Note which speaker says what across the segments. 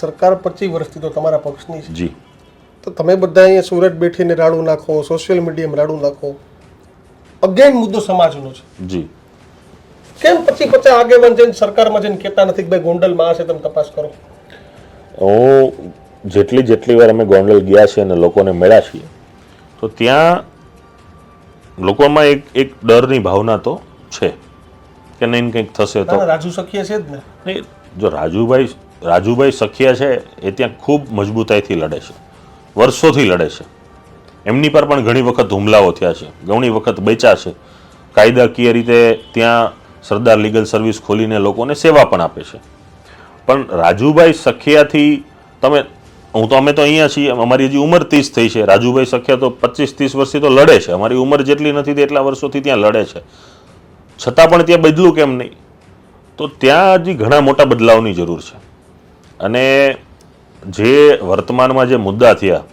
Speaker 1: સરકાર પચીસ વર્ષથી તો તમારા પક્ષની છે.
Speaker 2: જી.
Speaker 1: તો તમે બધા અહીંયા સુરત બેઠીને રાડું નાખો સોશિયલ મીડિયામાં રાડું નાખો. અગેન મુદ્દો સમાજનો છે.
Speaker 2: જી.
Speaker 1: કેમ પછી પચાસ આગેવાન જઈને સરકારમાં જઈને કહેતા નથી કે ભાઈ ગોંડલમાં આ છે તમે તપાસ કરો?
Speaker 2: હું જેટલી જેટલી વાર અમે ગોંડલ ગયા છીએ અને લોકોને મળ્યા છીએ તો ત્યાં લોકોમાં એક એક ડરની ભાવના તો છે. કે નહીં કંઈક થશે તો
Speaker 1: રાજુ શકીએ છે જ ને.
Speaker 2: નહીં જો રાજુભાઈ રાજુભાઈ સખિયા છે, એ ત્યાં ખૂબ મજબૂતાઈથી લડે છે. વર્ષોથી લડે છે. એમની પર પણ ઘણી વખત હુમલાઓ થયા છે, ઘણી વખત બેચા છે. કાયદાકીય રીતે ત્યાં સરદાર લીગલ સર્વિસ ખોલીને લોકોને સેવા પણ આપે છે. પણ રાજુભાઈ સખિયાથી તમે, હું તો, અમે તો અહીંયા છીએ, અમારી હજી ઉંમર ત્રીસ થઈ છે. રાજુભાઈ સખિયા તો પચીસ ત્રીસ વર્ષથી તો લડે છે. અમારી ઉંમર જેટલી નથી એટલા વર્ષોથી ત્યાં લડે છે. છતાં પણ ત્યાં બદલું કેમ નહીં? તો ત્યાં હજી ઘણા મોટા બદલાવની જરૂર છે. અને જે વર્તમાનમાં જે મુદ્દા થયા,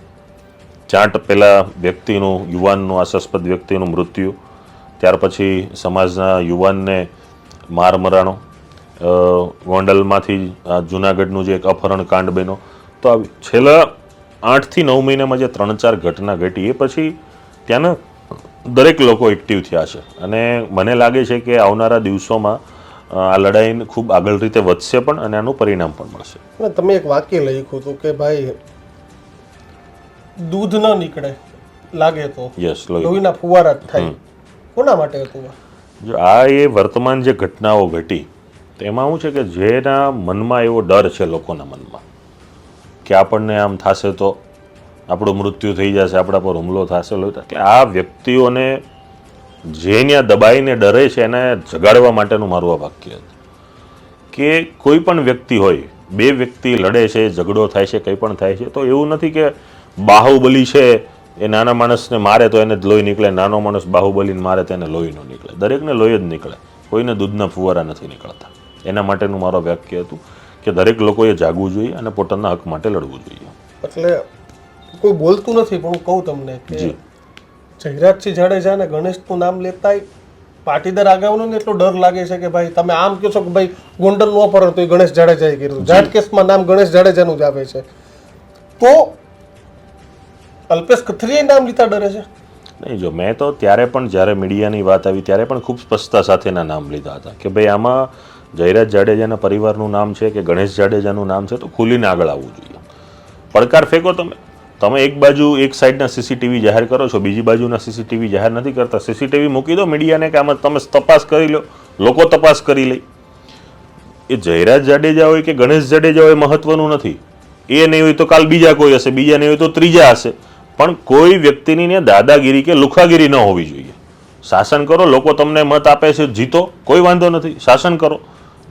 Speaker 2: ચાટ પેલા વ્યક્તિનું, યુવાનનું, આશાસ્પદ વ્યક્તિનું મૃત્યુ, ત્યાર પછી સમાજના યુવાનને માર મરાણો ગોંડલમાંથી જુનાગઢનું જે એક અપહરણ કાંડ બન્યો, તો આ છેલ્લા આઠથી નવ મહિનામાં જે ત્રણ ચાર ઘટના ઘટી, એ પછી ત્યાંના દરેક લોકો એક્ટિવ થયા છે. અને મને લાગે છે કે આવનારા દિવસોમાં આ લડાઈ ખૂબ આગળ રીતે વધશે પણ અને આનું પરિણામ પણ મળશે.
Speaker 1: તમે એક વાક્ય લખ્યું હતું કે ભાઈ દૂધ ન નીકળે લાગે તો.
Speaker 2: યસ લોહી
Speaker 1: લોહીના ફુવારા જ થાય. કોના માટે હતું
Speaker 2: જો આ એ વર્તમાન જે ઘટનાઓ ઘટી તેમાં શું છે કે જેના મનમાં એવો ડર છે લોકોના મનમાં કે આપણને આમ થશે તો આપણું મૃત્યુ થઈ જશે આપણા પર હુમલો થશે. કે આ વ્યક્તિઓને જે ત્યાં દબાઈને ડરે છે એને જગાડવા માટેનું મારું આ વાક્ય કે કોઈ પણ વ્યક્તિ હોય બે વ્યક્તિ લડે છે ઝઘડો થાય છે કંઈ પણ થાય છે તો એવું નથી કે બાહુબલી છે એ નાના માણસને મારે તો એને જ લોહી નીકળે નાનો માણસ બાહુબલીને મારે તો એને લોહી ન નીકળે. દરેકને લોહી જ નીકળે. કોઈને દૂધના ફુવારા નથી નીકળતા. એના માટેનું મારો વાક્ય હતું કે દરેક લોકોએ જાગવું જોઈએ અને પોતાના હક માટે લડવું જોઈએ.
Speaker 1: એટલે કોઈ બોલતું નથી પણ હું કહું તમને કે. જયરાજસિંહ જાડેજા અને ગણેશનું નામ લેતાય પાટીદાર આગેવાનોને એટલો ડર લાગે છે કે ભાઈ તમે આમ કહો છો કે ભાઈ ગોંડલનું અપહરણ તો એ ગણેશ જાડેજાએ કર્યું. જાટ કેસમાં નામ ગણેશ જાડેજાનું જ આવે છે. તો અલ્પેશ કથરીએ નામ લીધા ડરે છે?
Speaker 2: નહીં જો મેં તો ત્યારે પણ જ્યારે મીડિયાની વાત આવી ત્યારે પણ ખૂબ સ્પષ્ટતા સાથેના નામ લીધા હતા કે ભાઈ આમાં જયરાજ જાડેજાના પરિવારનું નામ છે કે ગણેશ જાડેજાનું નામ છે તો ખુલીને આગળ આવવું જોઈએ. પડકાર ફેંકો તમે. તમે એક બાજુ એક સાઈડના સીસીટીવી જાહેર કરો છો, બીજી બાજુના સીસીટીવી જાહેર નથી કરતા. સીસીટીવી મૂકી દો મીડિયાને કે આમાં તમે તપાસ કરી લો. લોકો તપાસ કરી લે. એ જયરાજ જાડેજા હોય કે ગણેશ જાડેજા હોય મહત્વનું નથી. એ નહીં હોય તો કાલ બીજા કોઈ હશે, બીજા નહીં હોય તો ત્રીજા હશે. પણ કોઈ વ્યક્તિની ને દાદાગીરી કે લુખાગીરી ન હોવી જોઈએ. શાસન કરો, લોકો તમને મત આપે છે, જીતો, કોઈ વાંધો નથી. શાસન કરો.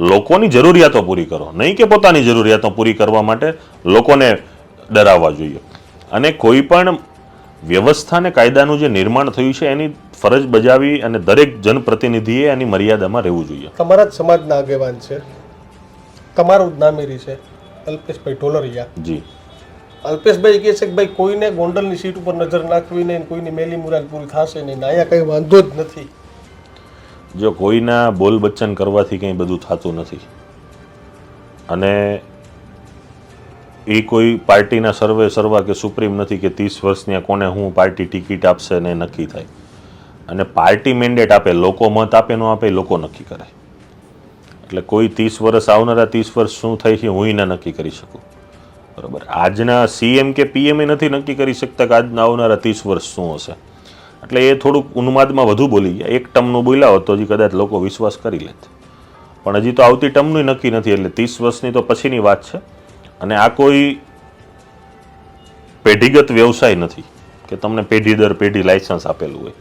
Speaker 2: લોકોની જરૂરિયાતો પૂરી કરો. નહીં કે પોતાની જરૂરિયાતો પૂરી કરવા માટે લોકોને ડરાવવા જોઈએ. અને કોઈ પણ વ્યવસ્થા અને કાયદાનું જે નિર્માણ થયું છે એની ફરજ બજાવી અને દરેક જનપ્રતિનિધિએ એની મર્યાદામાં રહેવું જોઈએ.
Speaker 1: તમારા જ સમાજના આગેવાન છે. તમારું જ નામેરી છે અલ્પેશભાઈ ઢોલરિયા.
Speaker 2: જી.
Speaker 1: અલ્પેશભાઈ કહે છે કે ભાઈ કોઈને ગોંડલની સીટ ઉપર નજર નાખવી નહીં કોઈની મેલી મુરાદ પૂરી થશે નહીં. અહીંયા કંઈ વાંધો જ નથી.
Speaker 2: જો કોઈના બોલ બચ્ચન કરવાથી કંઈ બધું થતું નથી. અને એ કોઈ પાર્ટીના સર્વે સર્વા કે સુપ્રીમ નથી કે ત્રીસ વર્ષની કોને હું પાર્ટી ટિકિટ આપશે ને નક્કી થાય. અને પાર્ટી મેન્ડેટ આપે, લોકો મત આપે, ન આપે લોકો નક્કી કરે. એટલે કોઈ ત્રીસ વર્ષ આવનારા ત્રીસ વર્ષ શું થાય છે હું ના નક્કી કરી શકું. બરાબર. આજના સીએમ કે પીએમ એ નથી નક્કી કરી શકતા કે આજના આવનારા ત્રીસ વર્ષ શું હશે. એટલે એ થોડુંક ઉન્માદમાં વધુ બોલી ગયા. એક ટર્મનું બોલ્યા તો હજી કદાચ લોકો વિશ્વાસ કરી લેત. પણ હજી તો આવતી ટર્મનું નક્કી નથી. એટલે ત્રીસ વર્ષની તો પછીની વાત છે. અને આ કોઈ પેઢીગત વ્યવસાય નથી કે તમને પેઢી દર પેઢી લાયસન્સ આપેલું હોય.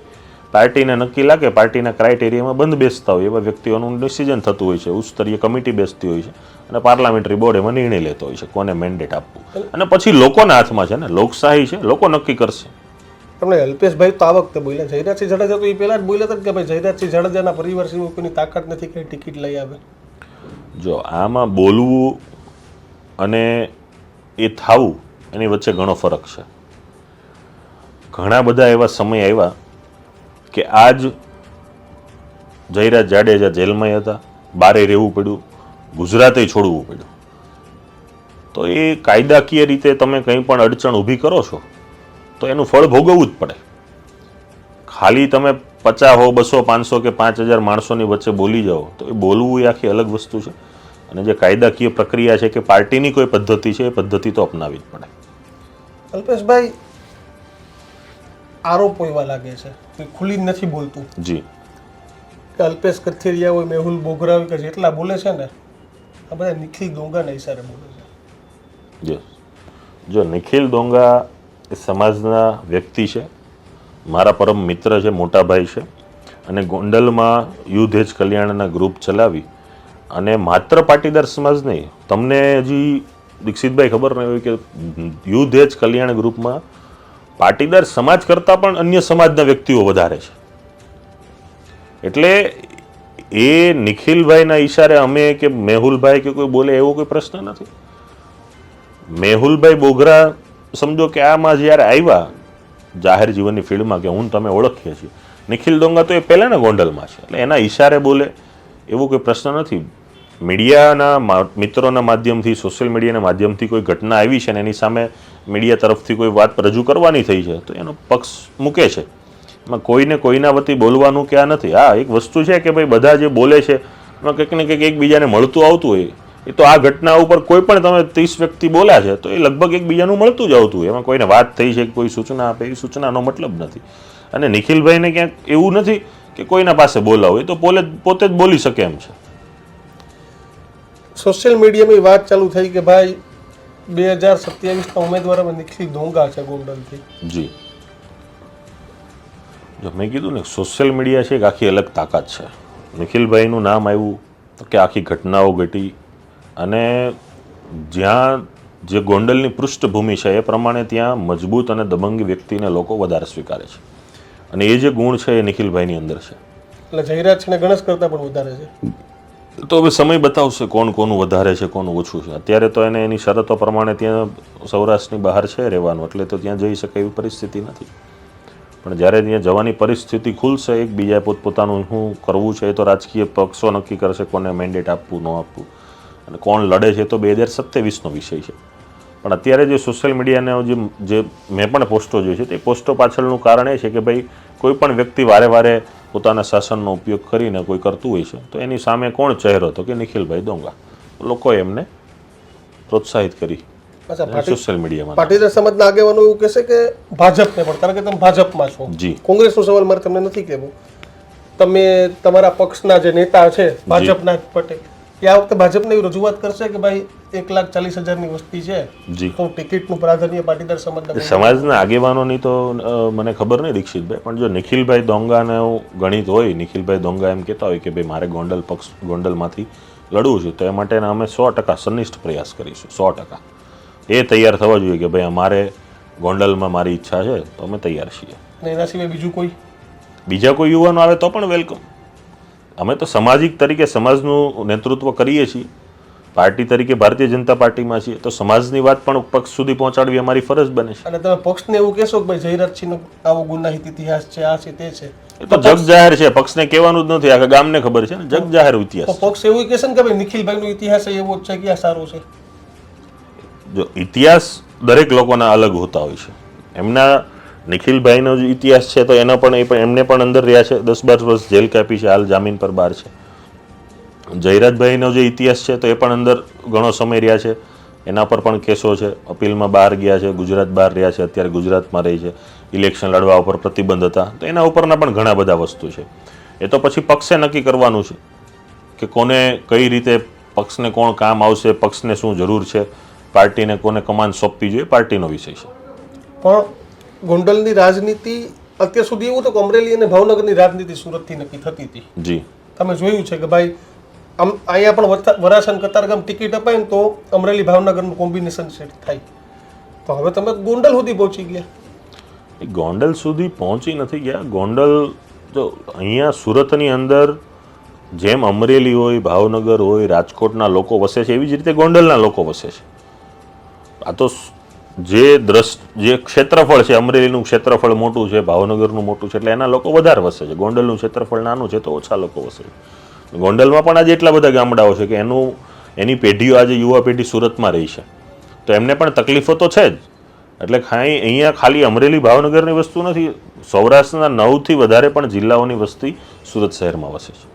Speaker 2: પાર્ટીને નક્કી લાગે પાર્ટીના ક્રાઇટેરિયામાં બંધ બેસતા હોય એવા વ્યક્તિઓનું ડિસિઝન થતું હોય છે ઉચ્ચસ્તરીય કમિટી બેસતી હોય છે અને પાર્લામેન્ટરી બોર્ડ એમાં નિર્ણય લેતો હોય છે કોને મેન્ડેટ આપવું. અને પછી લોકોના હાથમાં છે ને લોકશાહી છે લોકો નક્કી કરશે.
Speaker 1: તમને અલ્પેશભાઈ તો આ વખતે બોલ્યા જયરાજસિંહ જાડેજા તો એ પહેલા જ બોલ્યા હતા કે ભાઈ જયરાજસિંહ જાડેજાના પરિવાર સિવાય કોઈની તાકાત નથી કે ટિકિટ લઈ આવે?
Speaker 2: જો આમાં બોલવું અને એ થાવું, એની વચ્ચે ઘણો ફરક છે. ઘણા બધા એવા સમય આવ્યા કે આજ જયરાજ જાડેજા જેલમાં હતા, બારે રહેવું પડ્યું, ગુજરાતે છોડવું પડ્યું. તો એ કાયદાકીય રીતે તમે કંઈ પણ અડચણ ઊભી કરો છો, તો એનું ફળ ભોગવવું જ પડે. ખાલી તમે પચાસ હો, બસો, પાંચસો કે પાંચ હજાર માણસોની વચ્ચે બોલી જાઓ, તો એ બોલવું એ આખી અલગ વસ્તુ છે. અને જે કાયદાકીય પ્રક્રિયા છે કે પાર્ટીની કોઈ પદ્ધતિ છે એ પદ્ધતિ તો અપનાવી જ પડે.
Speaker 1: અલ્પેશભાઈ આરોપો એવા લાગે છે કે ખુલી નથી બોલતું.
Speaker 2: જી.
Speaker 1: કે અલ્પેશ કથિરિયા હોય મેહુલ બોગરા હોય કે જેટલા બોલે છે ને આ બધા નિખિલ ડોંગાના ઈશારે બોલે છે.
Speaker 2: જો. જો નિખિલ ડોંગા એ સમાજના વ્યક્તિ છે મારા પરમ મિત્ર છે મોટા ભાઈ છે અને ગોંડલમાં યુથ એજ કલ્યાણના ગ્રુપ ચલાવી અને માત્ર પાટીદાર સમાજ નહીં, તમને હજી દીક્ષિતભાઈ ખબર નહીં હોય કે યુદ્ધ એજ કલ્યાણ ગ્રુપમાં પાટીદાર સમાજ કરતાં પણ અન્ય સમાજના વ્યક્તિઓ વધારે છે. એટલે એ નિખિલભાઈના ઈશારે અમે કે મેહુલભાઈ કે કોઈ બોલે એવો કોઈ પ્રશ્ન નથી. મેહુલભાઈ બોગરા સમજો કે આમાં જ્યારે આવ્યા, જાહેર જીવનની ફિલ્ડમાં કે હું તમે ઓળખીએ છીએ. નિખિલ ડોંગા તો એ પહેલાંના ગોંડલમાં છે, એટલે એના ઈશારે બોલે એવો કોઈ પ્રશ્ન નથી. મીડિયાના મિત્રોના માધ્યમથી, સોશિયલ મીડિયાના માધ્યમથી કોઈ ઘટના આવી છે અને એની સામે મીડિયા તરફથી કોઈ વાત રજૂ કરવાની થઈ છે, તો એનો પક્ષ મૂકે છે. એમાં કોઈને કોઈના વતી બોલવાનું કે આ નથી. હા, એક વસ્તુ છે કે ભાઈ બધા જે બોલે છે, એમાં કંઈક ને કંઈક એકબીજાને મળતું આવતું હોય. એ તો આ ઘટના ઉપર કોઈ પણ તમે ત્રીસ વ્યક્તિ બોલ્યા છે, તો એ લગભગ એકબીજાનું મળતું જ આવતું એમાં કોઈને વાત થઈ છે કોઈ સૂચના આપે, એ સૂચનાનો મતલબ નથી. અને નિખિલભાઈને ક્યાંક એવું નથી કે કોઈના પાસે બોલાવો. એ તો પોલે, પોતે જ બોલી શકે એમ છે.
Speaker 1: સોશિયલ મીડિયામાં વાત ચાલુ થઈ કે ભાઈ બે હજાર સત્યાવીસના ઉમેદવારોમાં નિખિલ ધોંગા છે ગોંડલથી.
Speaker 2: જી. જો મેં કીધું ને સોશિયલ મીડિયા છે એક આખી અલગ તાકાત છે. નિખિલભાઈનું નામ આવ્યું તો કે આખી ઘટનાઓ ઘટી અને જ્યાં જે ગોંડલની પૃષ્ઠભૂમિ છે એ પ્રમાણે ત્યાં મજબૂત અને દબંગ વ્યક્તિને લોકો વધારે સ્વીકારે છે. અને એ જે ગુણ છે એ નિખિલભાઈની અંદર છે.
Speaker 1: એટલે જયરાજ છે ને ગણેશ કરતાં પણ વધારે છે.
Speaker 2: તો હવે સમય બતાવશે કોણ કોનું વધારે છે, કોનું ઓછું છે. અત્યારે તો એને એની શરતો પ્રમાણે ત્યાં સૌરાષ્ટ્રની બહાર છે રહેવાનું, એટલે તો ત્યાં જઈ શકે એવી પરિસ્થિતિ નથી. પણ જ્યારે ત્યાં જવાની પરિસ્થિતિ ખુલશે, એકબીજાએ પોતપોતાનું શું કરવું છે એ તો રાજકીય પક્ષો નક્કી કરશે કોને મેન્ડેટ આપવું, ન આપવું. અને કોણ લડે છે તો બે હજાર સત્યાવીસનો વિષય છે. પણ અત્યારે જે સોશિયલ મીડિયાના જે જે મેં પણ પોસ્ટો જોઈ છે તે પોસ્ટો પાછળનું કારણ એ છે કે ભાઈ કોઈ પણ વ્યક્તિ વારે વારે પોતાના શાસનનો ઉપયોગ કરીને કોઈ કરતું હોય છે તો એની સામે કોણ ચહેરો હતો કે નિખિલભાઈ દોંગા લોકો એમને પ્રોત્સાહિત કરી સોશિયલ મીડિયામાં
Speaker 1: પાટીદાર સમાજના આગેવાનો એવું કહેશે કે ભાજપને પણ કારણ કે તમે ભાજપમાં છો.
Speaker 2: જી.
Speaker 1: કોંગ્રેસનો સવાલ મારે તમને નથી કહેવું. તમે તમારા પક્ષના જે નેતા છે ભાજપના પટેલ. એ આ વખતે ભાજપને એવી રજૂઆત કરશે કે ભાઈ એક લાખ ચાલીસ હજારની વસ્તી છે
Speaker 2: જી.
Speaker 1: તો ટિકિટનું પ્રાધાન્ય પાટીદાર સમાજના
Speaker 2: સમાજના આગેવાનોની તો મને ખબર નહીં દીક્ષિતભાઈ પણ જો નિખિલભાઈ દોંગાને ગણિત હોય નિખિલભાઈ દોંગા એમ કહેતા હોય કે ભાઈ મારે ગોંડલ પક્ષ ગોંડલમાંથી લડવું છે તો એ માટેના અમે સો ટકા સનિષ્ઠ પ્રયાસ કરીશું સો ટકા. એ તૈયાર થવા જોઈએ કે ભાઈ અમારે ગોંડલમાં મારી ઈચ્છા છે તો અમે તૈયાર છીએ.
Speaker 1: એના સિવાય બીજું કોઈ?
Speaker 2: બીજા કોઈ યુવાનો આવે તો પણ વેલકમ અમે તો સામાજિક તરીકે સમાજનું નેતૃત્વ કરીએ છીએ. પાર્ટી તરીકે ભારતીય જનતા પાર્ટીમાં છીએ. તો સમાજની વાત પણ પક્ષ સુધી પહોંચાડવી અમારી ફરજ બને છે.
Speaker 1: અને તમે પક્ષને એવું કહેશો કે ભાઈ જયરાજસિંહનો આવો ગુનાહિત ઇતિહાસ છે આ છે તે છે.
Speaker 2: એ તો જગ જાહેર છે. પક્ષને કહેવાનું જ નથી. આખા ગામને ખબર છે ને? જગ જાહેર ઇતિહાસ
Speaker 1: પક્ષ એવું કહેશે ને કે ભાઈ નિખિલભાઈનો ઇતિહાસ એવો છે કે આ સારો છે?
Speaker 2: જો ઇતિહાસ દરેક લોકોના અલગ હોતા હોય છે. એમના નિખિલભાઈનો જે ઇતિહાસ છે, તો એનો પણ એ પણ, એમને પણ અંદર રહ્યા છે. દસ બાર વર્ષ જેલ કાપી છે, હાલ જામીન પર બહાર છે. જયરાજભાઈનો જે ઇતિહાસ છે, તો એ પણ અંદર ઘણો સમય રહ્યા છે. એના પર પણ કેસો છે. અપીલમાં બહાર ગયા છે, ગુજરાત બહાર રહ્યા છે, અત્યારે ગુજરાતમાં રહી છે. ઇલેક્શન લડવા ઉપર પ્રતિબંધ હતા. તો એના ઉપરના પણ ઘણા બધા વસ્તુ છે. એ તો પછી પક્ષે નક્કી કરવાનું છે કે કોને કઈ રીતે પક્ષને કોણ કામ આવશે, પક્ષને શું જરૂર છે, પાર્ટીને કોને કમાન સોંપવી જોઈએ, પાર્ટીનો વિષય છે.
Speaker 1: પણ ગોંડલની રાજનીતિ અત્યાર સુધી એવું તો અમરેલી અને ભાવનગરની રાજનીતિ સુરતથી નક્કી થતી હતી.
Speaker 2: જી.
Speaker 1: તમે જોયું છે કે ભાઈ આમ અહીંયા પણ વરસા- વરાછા કતારગામ ટિકિટ અપાય ને તો અમરેલી ભાવનગરનું કોમ્બિનેશન સેટ થાય. તો હવે તમે ગોંડલ સુધી પહોંચી ગયા.
Speaker 2: એ ગોંડલ સુધી પહોંચી નથી ગયા. ગોંડલ જો અહીંયા સુરતની અંદર જેમ અમરેલી હોય ભાવનગર હોય રાજકોટના લોકો વસે છે એવી જ રીતે ગોંડલના લોકો વસે છે. આ તો જે દ્રશ જે ક્ષેત્રફળ છે, અમરેલીનું ક્ષેત્રફળ મોટું છે, ભાવનગરનું મોટું છે, એટલે એના લોકો વધારે વસે છે. ગોંડલનું ક્ષેત્રફળ નાનું છે, તો ઓછા લોકો વસે છે. ગોંડલમાં પણ આજે એટલા બધા ગામડાઓ છે કે એનું, એની પેઢીઓ આજે યુવા પેઢી સુરતમાં રહી છે. તો એમને પણ તકલીફો તો છે જ. એટલે ખાઈ, અહીંયા ખાલી અમરેલી ભાવનગરની વસ્તુ નથી, સૌરાષ્ટ્રના નવથી વધારે પણ જિલ્લાઓની વસ્તી સુરત શહેરમાં વસે છે.